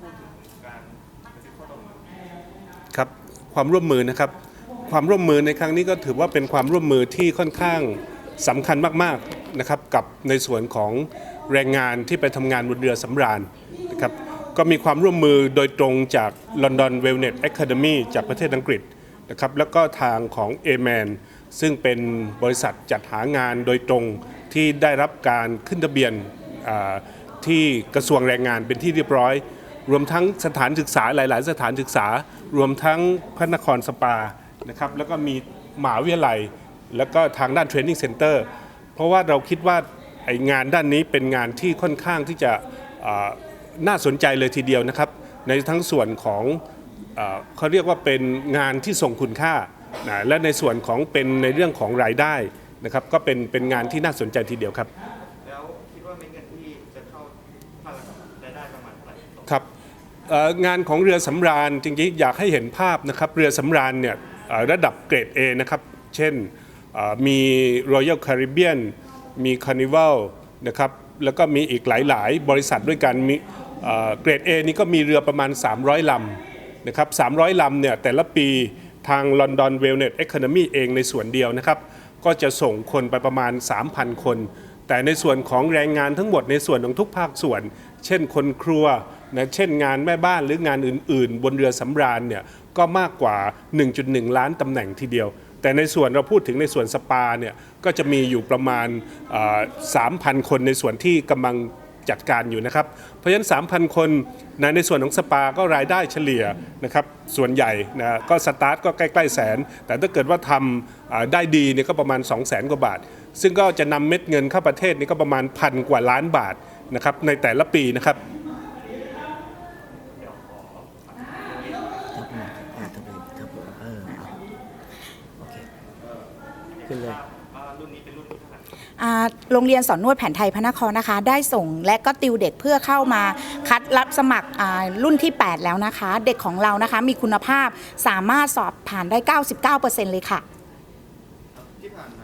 พูดถึงการกระซิบข้อตกลงครับความร่วมมือนะครับ ความร่วมมือในครั้งนี้ก็ถือว่าเป็นความร่วมมือที่ค่อนข้างสำคัญมากๆนะครับกับในส่วนของแรงงานที่ไปทำงานบนเรือสำราญนะครับก็มีความร่วมมือโดยตรงจาก London Wellness Academy จากประเทศอังกฤษนะครับแล้วก็ทางของ a m a n ซึ่งเป็นบริษัทจัดหางานโดยตรงที่ได้รับการขึ้นทะเบียนที่กระทรวงแรงงานเป็นที่เรียบร้อย รวมทั้งสถานศึกษาหลาย ๆ สถานศึกษา รวมทั้งพระนครสปานะครับแล้วก็มีมหาวิทยาลัย แล้วก็ทางด้านเทรนนิ่งเซ็นเตอร์เพราะว่าเราคิดว่าไองานด้านนี้เป็นงานที่ค่อนข้างที่จะน่าสนใจเลยทีเดียวนะครับ ในทั้งส่วนของเอ่อเขาเรียกว่าเป็นงานที่ส่งคุณค่านะและในส่วนของเป็นในเรื่องของรายได้นะครับก็เป็นเป็นงานที่น่าสนใจทีเดียวครับ ครับงานของเรือสำราญจริงๆอยากให้เห็นภาพนะครับเรือสำราญเนี่ยระดับเกรด A นะครับ เช่นมี Royal Caribbean มี Carnival นะครับแล้วก็มีอีกหลายๆ บริษัทด้วยกันมีเอ่อเกรด A นี่ก็มีเรือประมาณ 300 ลำนะครับ 300 ลำเนี่ยแต่ละปีทาง London Wellness Economy เองในส่วนเดียวนะครับ ก็จะส่งคนไปประมาณ 3,000 คน แต่ในส่วนของแรงงานทั้งหมดในส่วนของทุกภาคส่วน เช่นคนครัว นะเช่นงานแม่บ้านหรืองานอื่น ๆ บนเรือสำราญเนี่ยก็มากกว่า 1.1 ล้านตำแหน่งทีเดียว แต่ในส่วนเราพูดถึงในส่วนสปาเนี่ยก็จะมีอยู่ประมาณ 3,000 คนในส่วนที่กำลังจัดการอยู่นะครับ เพราะฉะนั้น 3,000 คนนะในส่วนของสปาก็รายได้เฉลี่ยนะครับส่วนใหญ่นะก็สตาร์ทก็ใกล้ๆแสน แต่ถ้าเกิดว่าทำได้ดีเนี่ยก็ประมาณ 2 0 0 0 0 0กว่าบาท ซึ่งก็จะนำเม็ดเงินเข้าประเทศนี่ก็ประมาณพันกว่าล้านบาทนะครับในแต่ละปีนะครับ ครับผมอ่าครับผมครับผมเออเอาโอเค ขึ้นเลยอ่ารุ่นนี้เป็นรุ่นที่เท่าไหร่อ่าโรงเรียนสอนนวดแผนไทยพระนครนะคะ ได้ส่งและก็ติวเด็กเพื่อเข้ามาคัดรับสมัครอ่ารุ่นที่ 8 แล้วนะคะ เด็กของเรานะคะมีคุณภาพสามารถสอบผ่านได้ 99%เลยค่ะ ที่ผ่านมา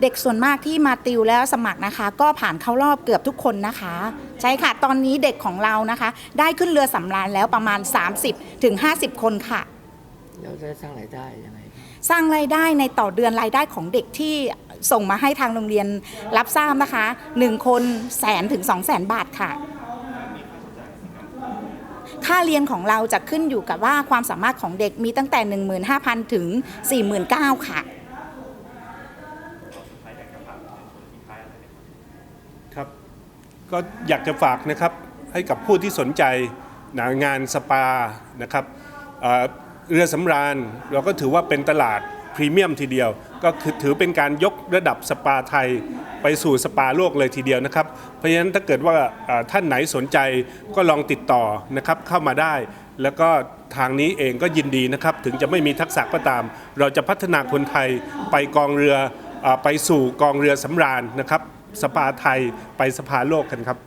เป็นยังไงบ้างเด็กส่วนมากที่มาติวแล้วสมัครนะคะ ก็ผ่านเข้ารอบเกือบทุกคนนะคะ ใช่ค่ะ ตอนนี้เด็กของเรานะคะ ได้ขึ้นเรือสำราญแล้วประมาณ 30-50ถึง50 คนค่ะแล้วจะสร้างรายได้ยังไงสร้างรายได้ในต่อเดือนรายได้ของเด็กที่ส่งมาให้ทางโรงเรียนรับทราบนะคะ 1 คนแสนถึง2 0 0แสนบาทค่ะ ค่าเรียนของเราจะขึ้นอยู่กับว่าความสามารถของเด็กมีตั้งแต่ 15,000 ถึง 49,000 ค่ะ ครับ ก็อยากจะฝากนะครับให้กับผู้ที่สนใจนะงานสปานะครับเอ่อเรือสำราญเราก็ถือว่าเป็นตลาดพรีเมียมทีเดียว ก็คือถือเป็นการยกระดับสปาไทยไปสู่สปาโลกเลยทีเดียวนะครับ เพราะฉะนั้นถ้าเกิดว่าเอ่อท่านไหนสนใจก็ลองติดต่อนะครับเข้ามาได้ แล้วก็ทางนี้เองก็ยินดีนะครับ ถึงจะไม่มีทักษะก็ตาม เราจะพัฒนาคนไทยไปกองเรือเออไปสู่กองเรือสำราญนะครับ สภาไทยไปสภาโลกกันครับ